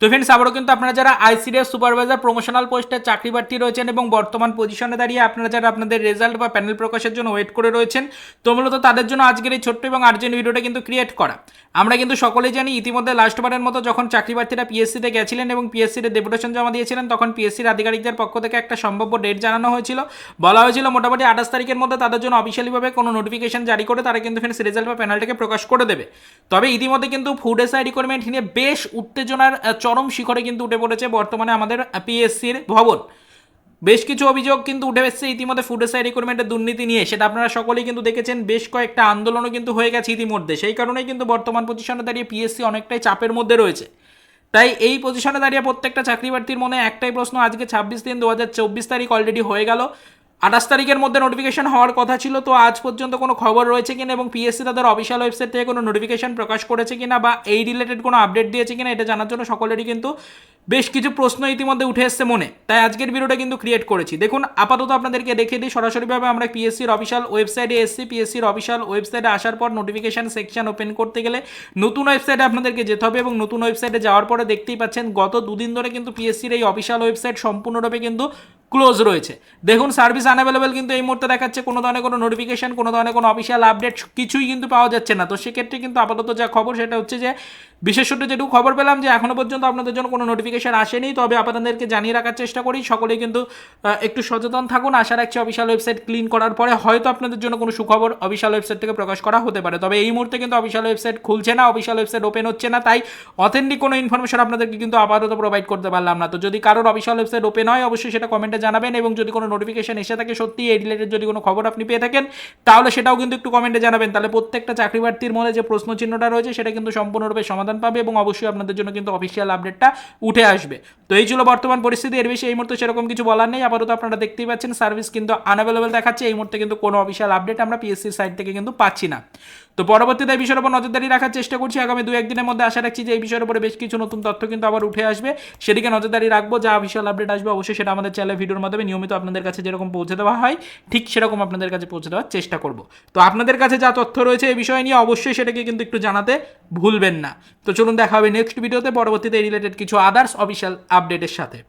তো ফ্রেন্ডস আবারও কিন্তু আপনারা যারা আইসিডিএস সুপারভাইজার প্রমোশনাল পোস্টে চাকরি প্রার্থী রয়েছেন এবং বর্তমান পজিশনে দাঁড়িয়ে আপনারা যারা আপনাদের রেজাল্ট বা প্যানেল প্রকাশের জন্য ওয়েট করে রয়েছেন, তো মূলত তাদের জন্য আজকের এই ছোট্ট এবং আর্জেন্ট ভিডিওটা কিন্তু ক্রিয়েট করা। আমরা কিন্তু সকলেই জানি ইতিমধ্যে লাস্টবারের মতো যখন চাকরি প্রার্থীরা পিএসসিতে গেছিলেন এবং পিএসসিতে ডেপুটেশন জমা দিয়েছিলেন, তখন পিএসসির আধিকারিকদের পক্ষ থেকে একটা সম্ভাব্য ডেট জানানো হয়েছিল। বলা হয়েছিল মোটামুটি আঠাশ তারিখের মধ্যে তাদের জন্য অফিসিয়ালিভাবে কোনো নোটিফিকেশন জারি করে তারা কিন্তু ফ্রেন্ডস রেজাল্ট বা প্যানেলটাকে প্রকাশ করে দেবে। তবে ইতিমধ্যে কিন্তু ফুড এসআই রিকোয়ারমেন্ট নিয়ে বেশ উত্তেজনার চরম শিখরে কিন্তু উঠে পড়েছে বর্তমানে আমাদের পিএসসির ভবন। বেশ কিছু অভিযোগ কিন্তু উঠে এসেছে ইতিমধ্যে ফুড এসআই রিক্রুটমেন্টের দুর্নীতি নিয়ে, সেটা আপনারা সকলেই কিন্তু দেখেছেন, বেশ কয়েকটা আন্দোলনও কিন্তু হয়ে গেছে ইতিমধ্যে। সেই কারণেই কিন্তু বর্তমান পজিশনে দাঁড়িয়ে পিএসসি অনেকটাই চাপের মধ্যে রয়েছে। তাই এই পজিশনে দাঁড়িয়ে প্রত্যেকটা চাকরি প্রার্থীর মনে একটাই প্রশ্ন, আজকে ছাব্বিশ দিন দু হাজার চব্বিশ তারিখ অলরেডি হয়ে গেল। আঠাশ তারিখের মধ্যে নোটিফিকেশন হওয়ার কথা ছিল, তো আজ পর্যন্ত কোনো খবর রয়েছে কিনা এবং পিএসসি তাদের অফিসিয়াল ওয়েবসাইট থেকে কোনো নোটিফিকেশন প্রকাশ করেছে কিনা বা এই রিলেটেড কোনো আপডেট দিয়েছে কিনা, এটা জানার জন্য সকলেরই কিন্তু বেশ কিছু প্রশ্ন ইতিমধ্যে উঠে এসছে মনে। তাই আজকের ভিডিওটা কিন্তু ক্রিয়েট করেছি। দেখুন, আপাতত আপনাদেরকে দেখে দিই, সরাসরিভাবে আমরা পিএসসির অফিসিয়াল ওয়েবসাইটে এসছি। পিএসসির অফিসিয়াল ওয়েবসাইটে আসার পর নোটিফিকেশন সেকশন ওপেন করতে গেলে নতুন ওয়েবসাইটে আপনাদেরকে যেতে হবে এবং নতুন ওয়েবসাইটে যাওয়ার পরে দেখতেই পাচ্ছেন, গত দুদিন ধরে কিন্তু পিএসসির এই অফিসিয়াল ওয়েবসাইট সম্পূর্ণরূপে কিন্তু ক্লোজ রয়েছে। দেখুন সার্ভিস আনঅ্যাভেলেবেল কিন্তু এই মুহূর্তে দেখাচ্ছে কোনো ধরনের কোনো নোটিফিকেশন কোনো ধরনের কোনো অফিসিয়াল আপডেট কিছুই কিন্তু পাওয়া যাচ্ছে না। তো সেক্ষেত্রে কিন্তু আপাতত যা খবর সেটা হচ্ছে যে বিশেষ সূত্রে যেটুকু খবর পেলাম যে এখনও পর্যন্ত আপনাদের জন্য কোনো নোটিফিকেশন আসেনি, তবে আপনাদেরকে জানিয়ে রাখার চেষ্টা করি। সকলেই কিন্তু একটু সচেতন থাকুন। আশা রাখছি অফিসিয়াল ওয়েবসাইট ক্লিন করার পরে হয়তো আপনাদের জন্য কোনো সুখবর অফিসিয়াল ওয়েবসাইট থেকে প্রকাশ করা হতে পারে। তবে এই মুহূর্তে কিন্তু অফিসিয়াল ওয়েবসাইট খুলছে না, অফিসিয়াল ওয়েবসাইট ওপেন হচ্ছে না, তাই অথেন্টিক কোনো ইনফরমেশন আপনাদেরকে কিন্তু আপাতত প্রোভাইড করতে পারলাম না। তো যদি কারোর অফিসিয়াল ওয়েবসাইট ওপেন হয়, অবশ্যই সেটা কমেন্টে জানাবেন এবং যদি কোনো নোটিফিকেশন এসে থাকে সত্যি এই রিলেটেড যদি কোনো খবর আপনি পেয়ে থাকেন, তাহলে সেটাও কিন্তু একটু কমেন্টে জানাবেন। তাহলে প্রত্যেকটা চাকরি প্রার্থীর মনে যে প্রশ্ন চিহ্নটা রয়েছে, সেটা কিন্তু সম্পূর্ণরূপে সমাধান পাবে এবং অবশ্যই আপনাদের জন্য কিন্তু অফিসিয়াল আপডেটটা উঠে আসবে। তো এই ছিল বর্তমান পরিস্থিতি। এর বেশি এই মুহূর্তে সেরকম কিছু বলার নেই। আপাতত আপনারা দেখতেই পাচ্ছেন সার্ভিস কিন্তু আনঅ্যাভেলেবেল দেখাচ্ছে। এই মুহূর্তে কিন্তু কোনো অফিসিয়াল আপডেট আমরা পিএসসির সাইড থেকে কিন্তু পাচ্ছি না। তো পরবর্তীতে এই বিষয়ের উপর নজরদারি রাখার চেষ্টা করছি। আগামী দু একদিনের মধ্যে আশা রাখছি যে এই বিষয়ের উপরে বেশ কিছু নতুন তথ্য কিন্তু আবার উঠে আসবে। সেদিকে নজরদারি রাখব, যা অফিসিয়াল আপডেট আসবে অবশ্যই সেটা আমাদের চ্যানেল ভিডিওর মাধ্যমে নিয়মিত আপনাদের কাছে যেরকম পৌঁছে দেওয়া হয়, ঠিক সেরকম আপনাদের কাছে পৌঁছে দেওয়ার চেষ্টা করব। তো আপনাদের কাছে যা তথ্য রয়েছে এই বিষয় নিয়ে অবশ্যই সেটাকে কিন্তু একটু জানাতে ভুলবেন না। তো চলুন দেখা হবে নেক্সট ভিডিওতে পরবর্তীতে রিলেটেড কিছু আদার্স অফিসিয়াল আপডেটের সাথে।